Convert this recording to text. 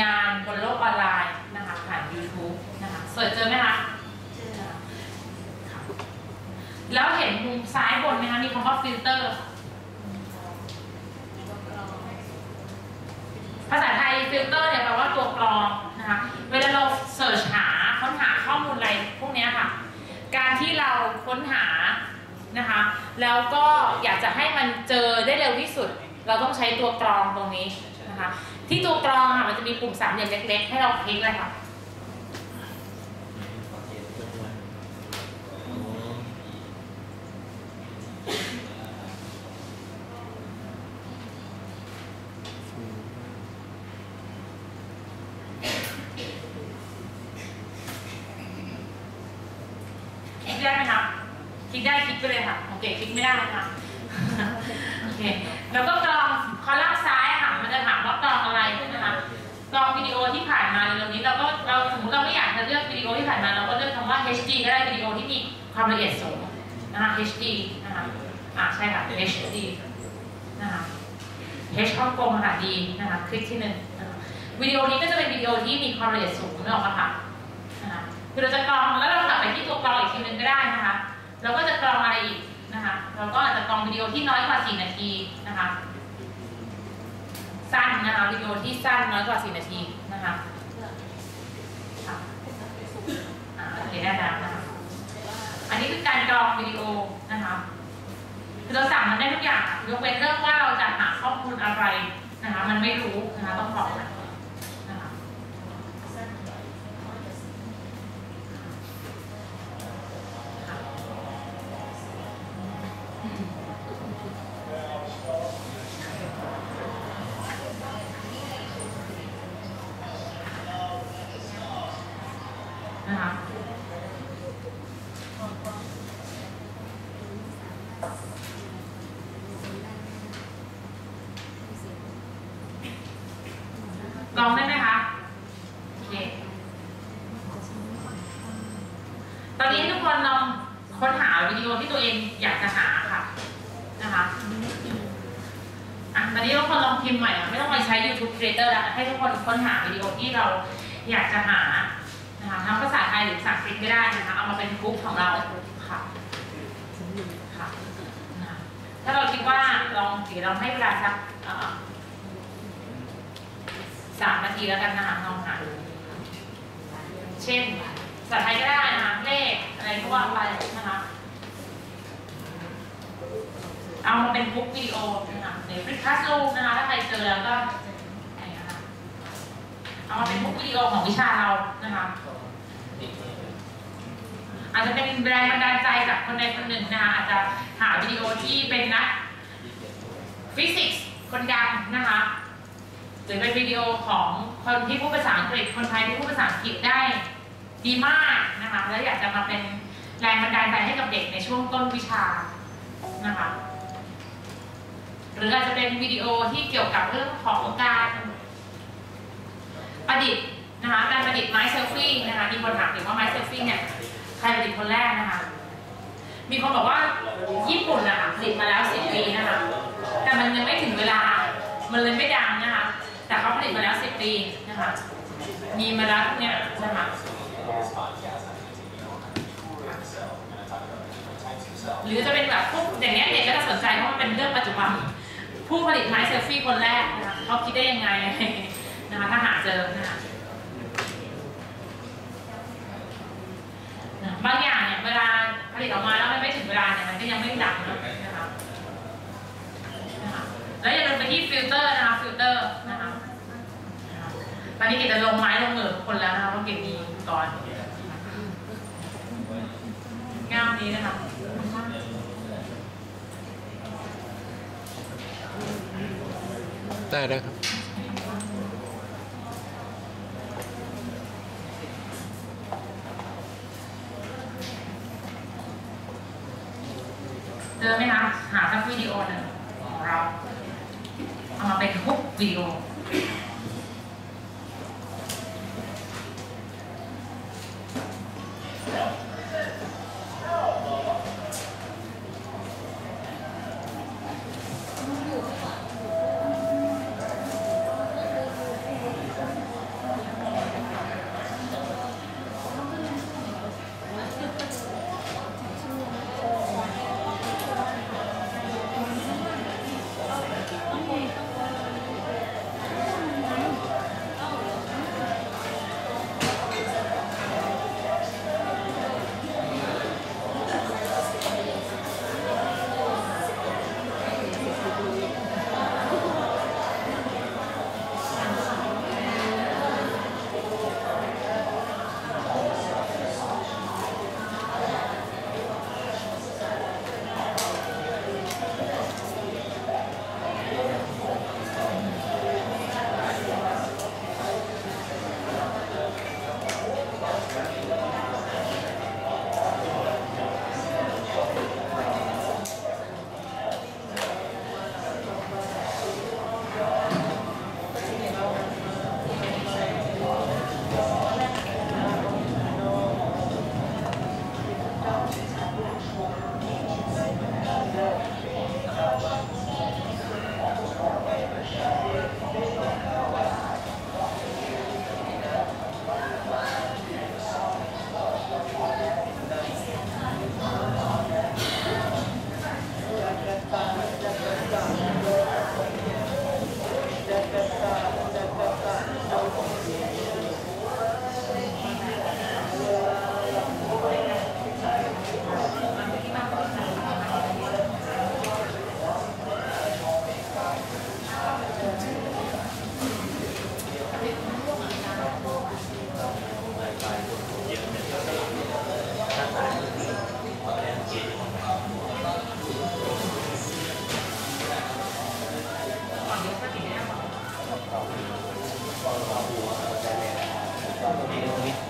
งานบนโลกออนไลน์นะคะผ่าน YouTube นะคะเสิร์ชเจอไหมคะค่ะแล้วเห็นมุมซ้ายบนไหมคะมีคำว่าฟิลเตอร์ ภาษาไทยฟิลเตอร์เนี่ยแปลว่าตัวกรองนะคะ เวลาเราเสิร์ชหาค้นหาข้อมูลอะไรพวกเนี้ยค่ะ การที่เราค้นหานะคะ แล้วก็อยากจะให้มันเจอได้เร็วที่สุด เราต้องใช้ตัวกรองตรงนี้ นะคะ ที่ตัวกรองค่ะมันจะมีปุ่มสามเหลี่ยมเล็กๆ ให้เราคลิกเลยค่ะคลิกได้ไหมคะคลิกได้คลิกไปเลยค่ะ โอเคคลิกไม่ได้ค่ะ โอเค แล้วก็ มาเราก็เลือกคำว่า HD ก็ได้วิดีโอที่มีความละเอียดสูงนะคะ HD นะคะอ่าใช่ค่ะ HD นะคะ H ฮ่องกงค่ะดีนะคะคลิกที่หนึ่งวิดีโอนี้ก็จะเป็นวิดีโอที่มีความละเอียดสูงนึกออกปะคะนะคะคือเราจะกรองแล้วเรากลับไปที่ตัวกรองอีกทีหนึ่งก็ได้นะคะเราก็จะกรองอะไรอีกนะคะเราก็อาจจะกรองวิดีโอที่น้อยกว่า 4 นาทีนะคะสั้นนะคะวิดีโอที่สั้นน้อยกว่า 4 นาทีนะคะ อ่าโอเคได้แล้วนะคะอันนี้คือการกรองวิดีโอนะคะคือเราสั่งมันได้ทุกอย่างยกเว้นเรื่องว่าเราจะหาข้อมูลอะไรนะคะ มันไม่รู้นะคะต้องบอก นะคะลองได้ไหมคะโอเค ตอนนี้ทุกคนลอง ค้นหาวิดีโอที่ตัวเองอยากจะหาค่ะนะคะอะตอนนี้ทุกคนลองพิมพ์ใหม่อะไม่ต้องไปใช้ YouTube Creator แล้วให้ทุกคนค้นหาวิดีโอที่เราอยากจะหานะคะทั้งภาษาไทยหรือภาษาอังกฤษก็ได้นะคะเอามาเป็นกรุ๊ปของเราค่ะค่ะถ้าเราคิดว่าลองเดี๋ยวเราให้เวลาสักสามนาทีแล้วกันนะคะลองหาดูเช่นภาษาไทยก็ได้นะคะเลขอะไรก็ว่าไปนะคะ เอามาเป็นบุ๊กวิดีโอนะคะในฟลิปคลาสรูมนะคะถ้าใครเจอแล้วก็เงี้ยค่ะเอามาเป็นบุ๊กวิดีโอของวิชาเรานะคะอาจจะเป็นแรงบันดาลใจจากคนใดคนหนึ่งนะคะอาจจะหาวิดีโอที่เป็นนักฟิสิกส์คนดังนะคะหรือเป็นวิดีโอของคนที่พูดภาษาอังกฤษคนไทยที่พูดภาษาอังกฤษได้ดีมากนะคะแล้วอยากจะมาเป็นแรงบันดาลใจให้กับเด็กในช่วงต้นวิชานะคะ หรืออาจจะเป็นวิดีโอที่เกี่ยวกับเรื่องของการประดิษฐ์นะคะการประดิษฐ์ไม้เซลฟี่นะคะมีคนถามถึงว่าไม้เซลฟี่เนี่ยใครประดิษฐ์คนแรกนะคะ มีคนบอกว่าญี่ปุ่นนะคะผลิตมาแล้วสิบปีนะคะแต่มันยังไม่ถึงเวลา มันเลยไม่ดังนะคะแต่เขาผลิตมาแล้วสิบปีนะคะมีมาแล้วเนี่ยนะคะหรือจะเป็นแบบพวกอย่างเงี้ยเด็กก็จะสนใจเพราะมันเป็นเรื่องปัจจุบัน ผู้ผลิตไม้เซลฟี่คนแรกนะคะเขาคิดได้ยังไงนะคะถ้าหาเจอนะคะบางอย่างเนี่ยเวลาผลิตออกมาแล้วมันไม่ถึงเวลาเนี่ยมันก็ยังไม่ดังนะนะคะแล้วอย่าลืมไปที่ฟิลเตอร์นะคะฟิลเตอร์นะคะตอนนี้เกดจะลงไม้ลงมือคนแล้วนะคะเพราะเกดมีก่อนงามนี้นะคะ ได้ได้ครับเจอไหมคะหาสักวิดีโอหนึ่งของเราเอามาเป็นคุกวิดีโอ ตั